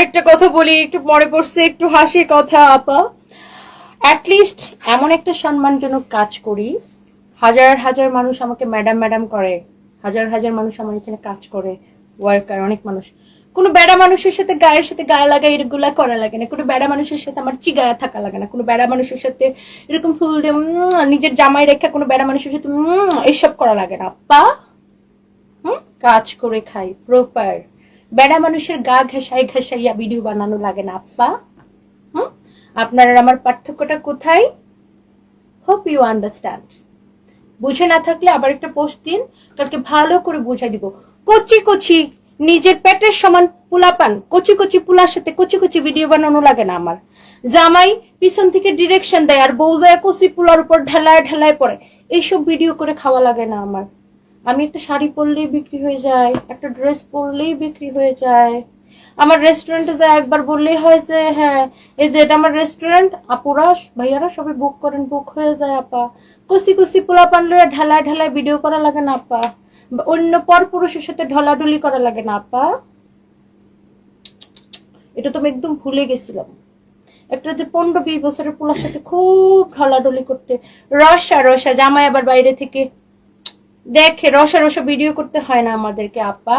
আরেকটা কথা বলি, একটু মনে পড়ছে, একটু হাসির কথা, আপা। অ্যাটলিস্ট এমন একটা সম্মানজনক কাজ করি, হাজার হাজার মানুষ আমাকে ম্যাডাম ম্যাডাম করে, হাজার হাজার মানুষ আমার এখানে কাজ করে ওয়ার্কার অনেক মানুষ। কোনো বেড়া মানুষের সাথে গায়ের সাথে গায়ে লাগা এগুলা করা লাগে না। কোনো বেড়া মানুষের সাথে আমার চিগায়া থাকা লাগে না। কোনো বেড়া মানুষের সাথে এরকম ফুল দিয়ে নিজের জামাই রেখা কোনো বেড়া মানুষের সাথে এইসব করা লাগে না। আপা, হুম, কাজ করে খাই প্রপার বেড়া মানুষের গা ঘেঁষাই ঘেঁষাইয়া ভিডিও বানানো লাগে না আপা হুম? আপনার আমার পার্থক্যটা কোথায়? হোপ ইউ আন্ডারস্ট্যান্ড বুঝে না থাকলে আবার একটা পোস্ট দিন, কালকে ভালো করে বুঝাই দিব। কচি কচি, নিজের পেটের সমান পুলা পান কচি কচি পুলার সাথে কচি কচি ভিডিও বানানো লাগে না আমার। জামাই পিছন থেকে ডিরেকশন দেয় আর বউ দেয় কচি পুলার উপর ঢেলায় ঢেলায় পড়ে। এইসব ভিডিও করে খাওয়া লাগে না আমার। আমি একটা শাড়ি পরলেই বিক্রি হয়ে যায়, একটা ড্রেস পরলেই বিক্রি হয়ে যায়। আমার রেস্টুরেন্টে যা একবার বললেই হয় যে হ্যাঁ এই যে এটা আমার রেস্টুরেন্ট আপুরা ভাইয়ারা সবাই বুক করেন বুক হয়ে যায়, আপা। কুসি কুসি পোলা পান লইয়া ঢালায় ঢালায় ভিডিও করা লাগে না, আপা। অন্য পর পুরুষের সাথে ঢলাঢলি করা লাগে না, আপা। এটা তো আমি একদম ভুলে গেছিলাম। একটা যে পনেরো বিশ বছরের পোলার সাথে খুব ঢলাঢলি করতে, রসা রসা, জামাই আবার বাইরে থেকে দেখে রসা রসা ভিডিও করতে হয় না আমাদেরকে আপা।